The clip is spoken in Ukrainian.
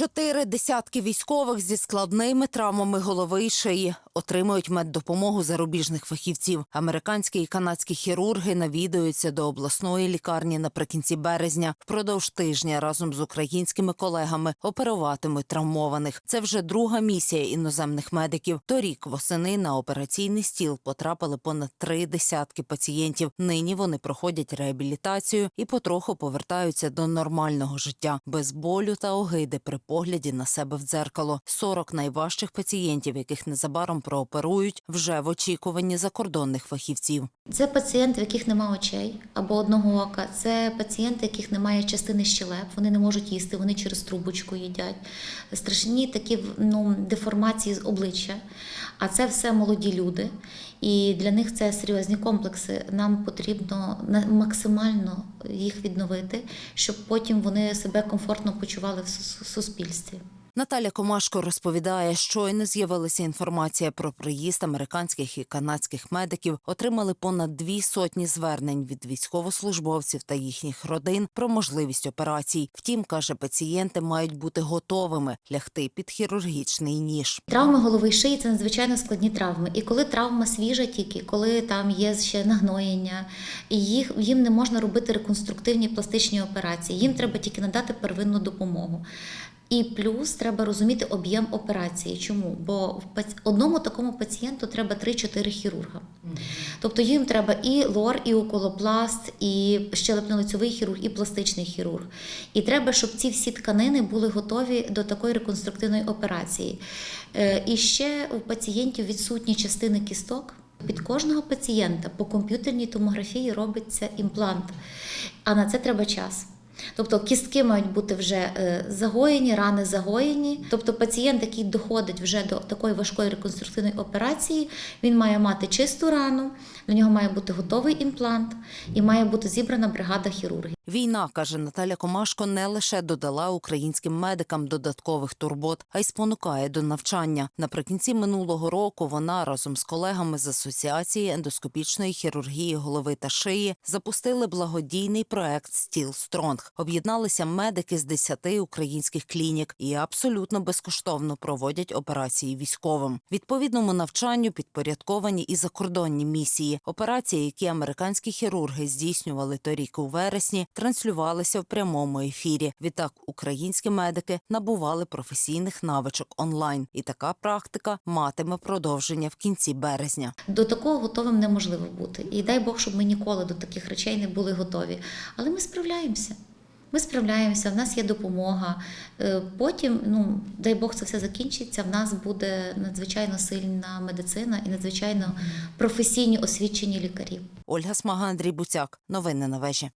Чотири десятки військових зі складними травмами голови і шиї отримують меддопомогу зарубіжних фахівців. Американські і канадські хірурги навідуються до обласної лікарні наприкінці березня. Впродовж тижня разом з українськими колегами оперуватимуть травмованих. Це вже друга місія іноземних медиків. Торік восени на операційний стіл потрапили понад три десятки пацієнтів. Нині вони проходять реабілітацію і потроху повертаються до нормального життя без болю та огиди при погляді на себе в дзеркало. 40 найважчих пацієнтів, яких незабаром прооперують, вже в очікуванні закордонних фахівців. Це пацієнти, в яких немає очей або одного ока. Це пацієнти, яких немає частини щелеп, вони не можуть їсти, вони через трубочку їдять. Страшні такі ну, деформації з обличчя. А це все молоді люди, і для них це серйозні комплекси. Нам потрібно максимально їх відновити, щоб потім вони себе комфортно почували в сус- суспільстві. Наталя Комашко розповідає, щойно з'явилася інформація про приїзд американських і канадських медиків. Отримали понад дві сотні звернень від військовослужбовців та їхніх родин про можливість операцій. Втім, каже, пацієнти мають бути готовими лягти під хірургічний ніж. Травми голови і шиї це надзвичайно складні травми. І коли травма свіжа тільки, коли там є ще нагноєння, і їх їм не можна робити реконструктивні пластичні операції. Їм треба тільки надати первинну допомогу. І плюс треба розуміти об'єм операції. Чому? Бо в одному такому пацієнту треба 3-4 хірурга. Тобто їм треба і лор, і уколопласт, і щелепно-лицьовий хірург, і пластичний хірург. І треба, щоб ці всі тканини були готові до такої реконструктивної операції. Е, І ще у пацієнтів відсутні частини кісток. Під кожного пацієнта по комп'ютерній томографії робиться імплант, а на це треба час. Тобто кістки мають бути вже е, загоєні, рани загоєні. Тобто пацієнт, який доходить вже до такої важкої реконструктивної операції, він має мати чисту рану, до нього має бути готовий імплант і має бути зібрана бригада хірургів. Війна, каже Наталя Комашко, не лише додала українським медикам додаткових турбот, а й спонукає до навчання. Наприкінці минулого року вона разом з колегами з асоціації ендоскопічної хірургії голови та шиї запустили благодійний проект Стіл Стронг. Об'єдналися медики з 10 українських клінік і абсолютно безкоштовно проводять операції військовим. Відповідному навчанню підпорядковані і закордонні місії. Операції, які американські хірурги здійснювали торік у вересні, транслювалися в прямому ефірі. Відтак українські медики набували професійних навичок онлайн, і така практика матиме продовження в кінці березня. До такого готовим неможливо бути. І дай Бог, щоб ми ніколи до таких речей не були готові. Але ми справляємося. Ми справляємося, в нас є допомога. Е, Потім, ну дай Бог, це все закінчиться. В нас буде надзвичайно сильна медицина і надзвичайно професійні освічені лікарі. Ольга Смага, Андрій Буцяк. Новини на вежі.